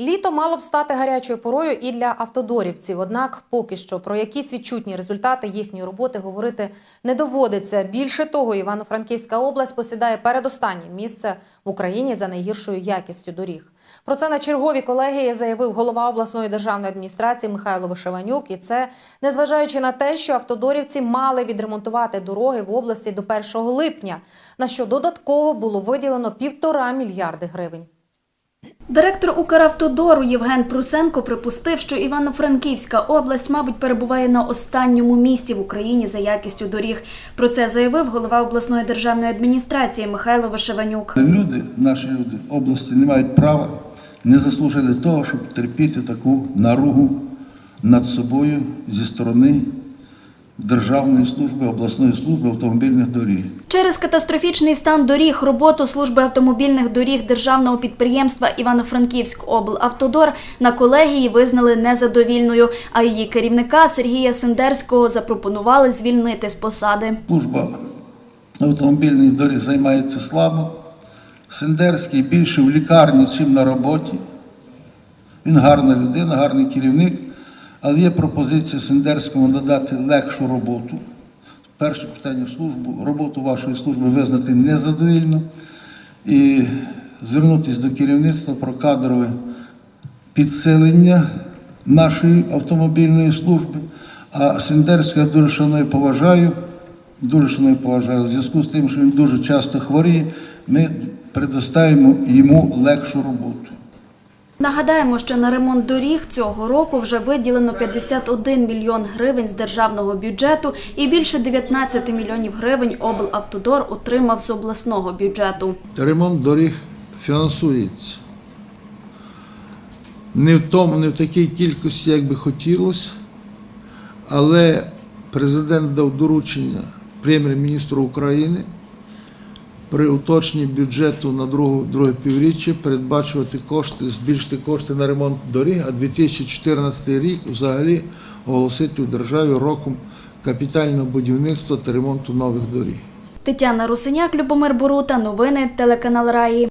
Літо мало б стати гарячою порою і для автодорівців. Однак, поки що про якісь відчутні результати їхньої роботи говорити не доводиться. Більше того, Івано-Франківська область посідає передостаннє місце в Україні за найгіршою якістю доріг. Про це на черговій колегії заявив голова обласної державної адміністрації Михайло Вишиванюк. І це незважаючи на те, що автодорівці мали відремонтувати дороги в області до 1 липня, на що додатково було виділено півтора мільярди гривень. Директор Укравтодору Євген Прусенко припустив, що Івано-Франківська область, мабуть, перебуває на останньому місці в Україні за якістю доріг. Про це заявив голова обласної державної адміністрації Михайло Вишиванюк. Люди, наші люди області не мають права, не заслужили того, щоб терпіти таку наругу над собою зі сторони Державної служби, обласної служби автомобільних доріг. Через катастрофічний стан доріг роботу служби автомобільних доріг державного підприємства Івано-Франківськ облавтодор на колегії визнали незадовільною, а її керівника Сергія Сендерського запропонували звільнити з посади. Служба автомобільних доріг займається слабо. Сендерський більше в лікарні, чим на роботі. Він гарна людина, гарний керівник, але є пропозиція Сендерському додати легшу роботу. Перше питання службу, роботу вашої служби визнати незадовільно і звернутися до керівництва про кадрове підсилення нашої автомобільної служби. А Сендерська я дуже шаную поважаю, дуже шаную поважаю. У зв'язку з тим, що він дуже часто хворіє, ми предоставимо йому легшу роботу. Нагадаємо, що на ремонт доріг цього року вже виділено 51 мільйон гривень з державного бюджету і більше 19 мільйонів гривень облавтодор отримав з обласного бюджету. ремонт доріг фінансується. Не в тому, не в такій кількості, як би хотілося, але президент дав доручення прем'єр-міністру України при уточненні бюджету на другу, друге півріччя передбачувати кошти, збільшити кошти на ремонт доріг, а 2014 рік взагалі оголосити у державі роком капітального будівництва та ремонту нових доріг. Тетяна Русиняк, Любомир Борута, новини телеканал Раї.